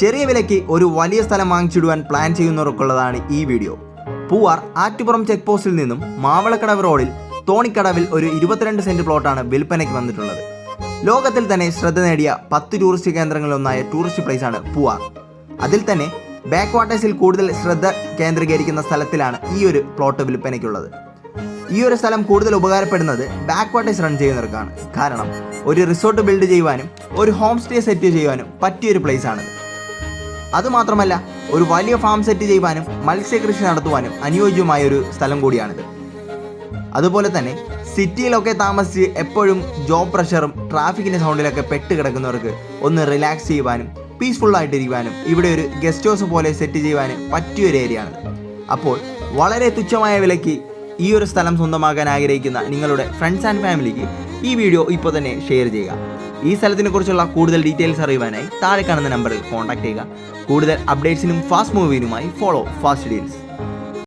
ചെറിയ വിലയ്ക്ക് ഒരു വലിയ സ്ഥലം വാങ്ങിച്ചിടുവാൻ പ്ലാൻ ചെയ്യുന്നവർക്കുള്ളതാണ് ഈ വീഡിയോ പൂവാർ ആറ്റുപുറം ചെക്ക് പോസ്റ്റിൽ നിന്നും മാവളക്കടവ് റോഡിൽ തോണിക്കടവിൽ ഒരു ഇരുപത്തിരണ്ട് സെന്റ് പ്ലോട്ടാണ് വിൽപ്പനയ്ക്ക് വന്നിട്ടുള്ളത്. ലോകത്തിൽ തന്നെ ശ്രദ്ധ നേടിയ പത്ത് ടൂറിസ്റ്റ് കേന്ദ്രങ്ങളിലൊന്നായ ടൂറിസ്റ്റ് പ്ലേസാണ് പൂവാർ. അതിൽ തന്നെ ബാക്ക് വാട്ടേഴ്സിൽ കൂടുതൽ ശ്രദ്ധ കേന്ദ്രീകരിക്കുന്ന സ്ഥലത്തിലാണ് ഈ ഒരു പ്ലോട്ട് വിൽപ്പനയ്ക്കുള്ളത്. ഈ ഒരു സ്ഥലം കൂടുതൽ ഉപകാരപ്പെടുന്നത് ബാക്ക് വാട്ടേഴ്സ് റൺ ചെയ്യുന്നവർക്കാണ്. കാരണം ഒരു റിസോർട്ട് ബിൽഡ് ചെയ്യുവാനും ഒരു ഹോം സ്റ്റേ സെറ്റ് ചെയ്യുവാനും പറ്റിയൊരു പ്ലേസ് ആണിത്. അതുമാത്രമല്ല ഒരു വലിയ ഫാം സെറ്റ് ചെയ്യുവാനും മത്സ്യകൃഷി നടത്തുവാനും അനുയോജ്യമായ ഒരു സ്ഥലം കൂടിയാണിത്. അതുപോലെ തന്നെ സിറ്റിയിലൊക്കെ താമസിച്ച് എപ്പോഴും ജോബ് പ്രഷറും ട്രാഫിക്കിന്റെ സൗണ്ടിലൊക്കെ പെട്ട് കിടക്കുന്നവർക്ക് ഒന്ന് റിലാക്സ് ചെയ്യുവാനും പീസ്ഫുള്ളായിട്ടിരിക്കുവാനും ഇവിടെ ഒരു ഗസ്റ്റ് ഹൗസ് പോലെ സെറ്റ് ചെയ്യുവാനും പറ്റിയൊരു ഏരിയയാണ് അപ്പോൾ വളരെ തുച്ഛമായ വിലയ്ക്ക് ഈ ഒരു സ്ഥലം സ്വന്തമാക്കാൻ ആഗ്രഹിക്കുന്ന നിങ്ങളുടെ ഫ്രണ്ട്സ് ആൻഡ് ഫാമിലിക്ക് ഈ വീഡിയോ ഇപ്പോൾ തന്നെ ഷെയർ ചെയ്യുക. ഈ സ്ഥലത്തിനെ കുറിച്ചുള്ള കൂടുതൽ ഡീറ്റെയിൽസ് അറിയുവാനായി താഴെ കാണുന്ന നമ്പറിൽ കോൺടാക്ട് ചെയ്യുക. കൂടുതൽ അപ്ഡേറ്റ്സിനും ഫാസ്റ്റ് മൂവിനുമായി ഫോളോ ഫാസ്റ്റ് ഡീൽസ്